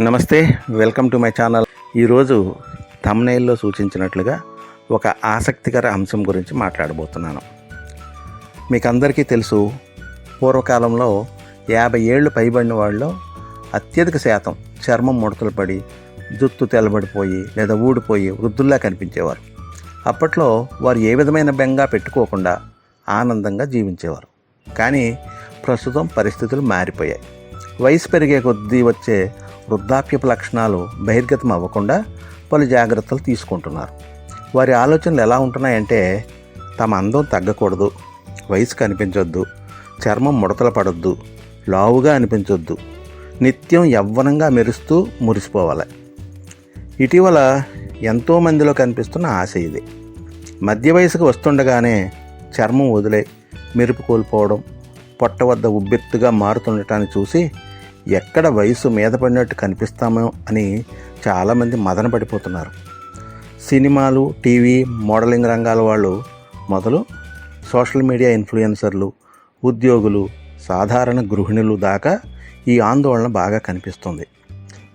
నమస్తే welcome to my channel. ఈరోజు తమ్నైల్లో సూచించినట్లుగా ఒక ఆసక్తికర అంశం గురించి మాట్లాడబోతున్నాను. మీకు అందరికీ తెలుసు పూర్వకాలంలో యాభై ఏళ్ళు పైబడిన వాళ్ళు అత్యధిక శాతం చర్మం ముడతలు పడి జుత్తు తెల్లబడిపోయి లేదా ఊడిపోయి వృద్ధుల్లా కనిపించేవారు. అప్పట్లో వారు ఏ విధమైన బెంగా పెట్టుకోకుండా ఆనందంగా జీవించేవారు. కానీ ప్రస్తుతం పరిస్థితులు మారిపోయాయి. వయసు పెరిగే కొద్దీ వచ్చే వృద్ధాప్యపు లక్షణాలు బహిర్గతం అవ్వకుండా పలు జాగ్రత్తలు తీసుకుంటున్నారు. వారి ఆలోచనలు ఎలా ఉంటున్నాయంటే తమ అందం తగ్గకూడదు వయసు కనిపించొద్దు చర్మం ముడతలు పడొద్దు లావుగా అనిపించొద్దు నిత్యం యవ్వనంగా మెరుస్తూ మురిసిపోవాలి. ఇటీవల ఎంతోమందిలో కనిపిస్తున్న ఆశ ఇది. మధ్య వయసుకు వస్తుండగానే చర్మం వదిలే మెరుపు కోల్పోవడం పొట్ట వద్ద ఉబ్బెత్తుగా మారుతుండటాన్ని చూసి ఎక్కడ వయసు మీద పడినట్టు కనిపిస్తామో అని చాలామంది మదన పడిపోతున్నారు. సినిమాలు టీవీ మోడలింగ్ రంగాల వాళ్ళు మొదలు సోషల్ మీడియా ఇన్ఫ్లుయెన్సర్లు ఉద్యోగులు సాధారణ గృహిణులు దాకా ఈ ఆందోళన బాగా కనిపిస్తుంది.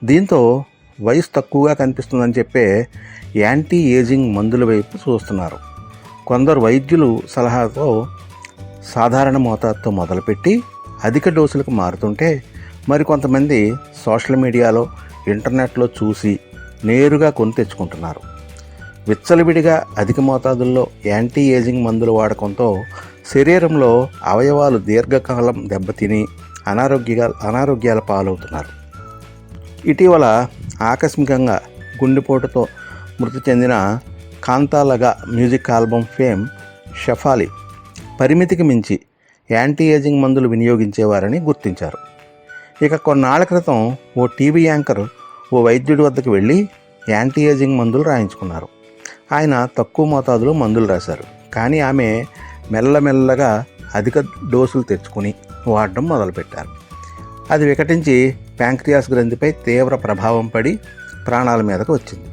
దీంతో వయసు తక్కువగా కనిపిస్తుందని చెప్పే యాంటీ ఏజింగ్ మందుల వైపు చూస్తున్నారు. కొందరు వైద్యులు సలహాతో సాధారణ మోతాదుతో మొదలుపెట్టి అధిక డోసులకు మారుతుంటే మరికొంతమంది సోషల్ మీడియాలో ఇంటర్నెట్లో చూసి నేరుగా కొని తెచ్చుకుంటున్నారు. విచ్చలవిడిగా అధిక మోతాదుల్లో యాంటీ ఏజింగ్ మందుల వాడకంతో శరీరంలో అవయవాలు దీర్ఘకాలం దెబ్బతిని అనారోగ్య అనారోగ్యాల పాలవుతున్నారు. ఇటీవల ఆకస్మికంగా గుండెపోటుతో మృతి చెందిన కాంతాలగా మ్యూజిక్ ఆల్బమ్ ఫేమ్ షఫాలి పరిమితికి మించి యాంటీ ఏజింగ్ మందులు వినియోగించేవారని గుర్తించారు. ఇక కొన్నాళ్ళ క్రితం ఓ టీవీ యాంకర్ ఓ వైద్యుడి వద్దకు వెళ్ళి యాంటీ ఏజింగ్ మందులు రాయించుకున్నారు. ఆయన తక్కువ మోతాదులో మందులు రాశారు. కానీ ఆమె మెల్లమెల్లగా అధిక డోసులు తెచ్చుకుని వాడడం మొదలుపెట్టారు. అది వికటించి ప్యాంక్రియాస్ గ్రంథిపై తీవ్ర ప్రభావం పడి ప్రాణాల మీదకు వచ్చింది.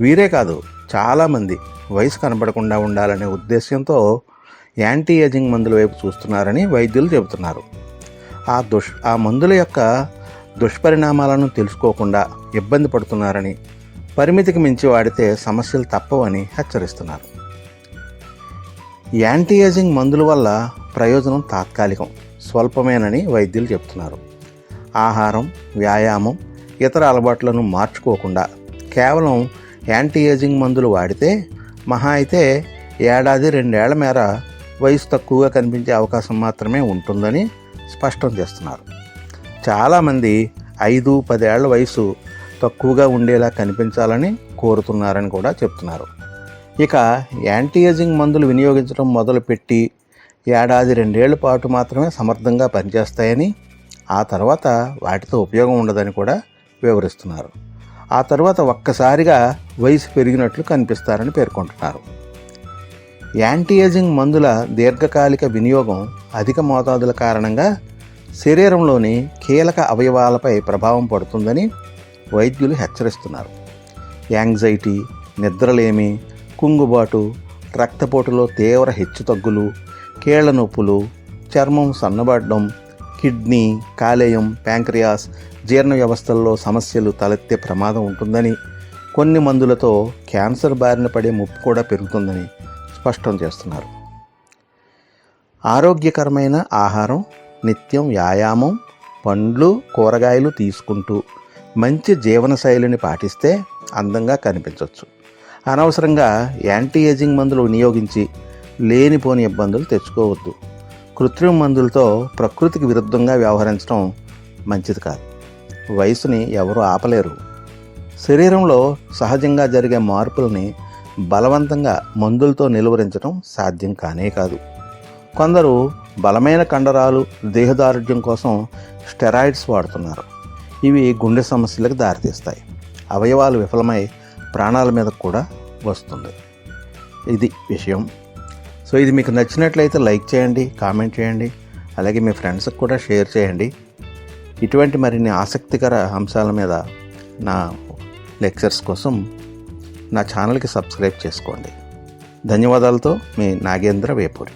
వీరే కాదు చాలామంది వయసు కనబడకుండా ఉండాలనే ఉద్దేశ్యంతో యాంటీ ఏజింగ్ మందుల వైపు చూస్తున్నారని వైద్యులు చెబుతున్నారు. ఆ దుష్ ఆ మందుల యొక్క దుష్పరిణామాలను తెలుసుకోకుండా ఇబ్బంది పడుతున్నారని పరిమితికి మించి వాడితే సమస్యలు తప్పవని హెచ్చరిస్తున్నారు. యాంటీ ఏజింగ్ మందుల వల్ల ప్రయోజనం తాత్కాలికం స్వల్పమేనని వైద్యులు చెప్తున్నారు. ఆహారం వ్యాయామం ఇతర అలవాట్లను మార్చుకోకుండా కేవలం యాంటీ ఏజింగ్ మందులు వాడితే మహా అయితే ఏడాది రెండేళ్ళ మేర వయసు తక్కువగా కనిపించే అవకాశం మాత్రమే ఉంటుందని స్పష్టం చేస్తున్నారు. చాలామంది ఐదు పదేళ్ళ వయసు తక్కువగా ఉండేలా కనిపించాలని కోరుతున్నారని కూడా చెప్తున్నారు. ఇక యాంటీ ఏజింగ్ మందులు వినియోగించడం మొదలుపెట్టి ఏడాది రెండేళ్ళ పాటు మాత్రమే సమర్థంగా పనిచేస్తాయని ఆ తర్వాత వాటితో ఉపయోగం ఉండదని కూడా వివరిస్తున్నారు. ఆ తర్వాత ఒక్కసారిగా వయసు పెరిగినట్లు కనిపిస్తారని పేర్కొంటున్నారు. యాంటీ ఏజింగ్ మందుల దీర్ఘకాలిక వినియోగం అధిక మోతాదుల కారణంగా శరీరంలోని కీలక అవయవాలపై ప్రభావం పడుతుందని వైద్యులు హెచ్చరిస్తున్నారు. యాంగ్జైటీ నిద్రలేమి కుంగుబాటు రక్తపోటులో తీవ్ర హెచ్చుతగ్గులు కీళ్ళ నొప్పులు చర్మం సన్నబడడం కిడ్నీ కాలేయం ప్యాంక్రియాస్ జీర్ణ వ్యవస్థల్లో సమస్యలు తలెత్తే ప్రమాదం ఉంటుందని కొన్ని మందులతో క్యాన్సర్ బారిన పడే ముప్పు కూడా పెరుగుతుందని స్పష్టం చేస్తున్నారు. ఆరోగ్యకరమైన ఆహారం నిత్యం వ్యాయామం పండ్లు కూరగాయలు తీసుకుంటూ మంచి జీవనశైలిని పాటిస్తే అందంగా కనిపించవచ్చు అనవసరంగా యాంటీ ఏజింగ్ మందులు వినియోగించి లేనిపోని ఇబ్బందులు తెచ్చుకోవద్దు. కృత్రిమ మందులతో ప్రకృతికి విరుద్ధంగా వ్యవహరించడం మంచిది కాదు. వయసుని ఎవరు ఆపలేరు. శరీరంలో సహజంగా జరిగే మార్పుల్ని బలవంతంగా మందులతో నిలువరించడం సాధ్యం కానే కాదు. కొందరు బలమైన కండరాలు దేహదారుఢ్యం కోసం స్టెరాయిడ్స్ వాడుతున్నారు. ఇవి గుండె సమస్యలకు దారితీస్తాయి. అవయవాలు విఫలమై ప్రాణాల మీద కూడా వస్తుంది. ఇది విషయం. సో ఇది మీకు నచ్చినట్లయితే లైక్ చేయండి కామెంట్ చేయండి అలాగే మీ ఫ్రెండ్స్కి కూడా షేర్ చేయండి. ఇటువంటి మరిన్ని ఆసక్తికర అంశాల మీద నా లెక్చర్స్ కోసం నా ఛానల్కి సబ్స్క్రైబ్ చేసుకోండి. ధన్యవాదాలతో మీ నాగేంద్ర వేపూరి.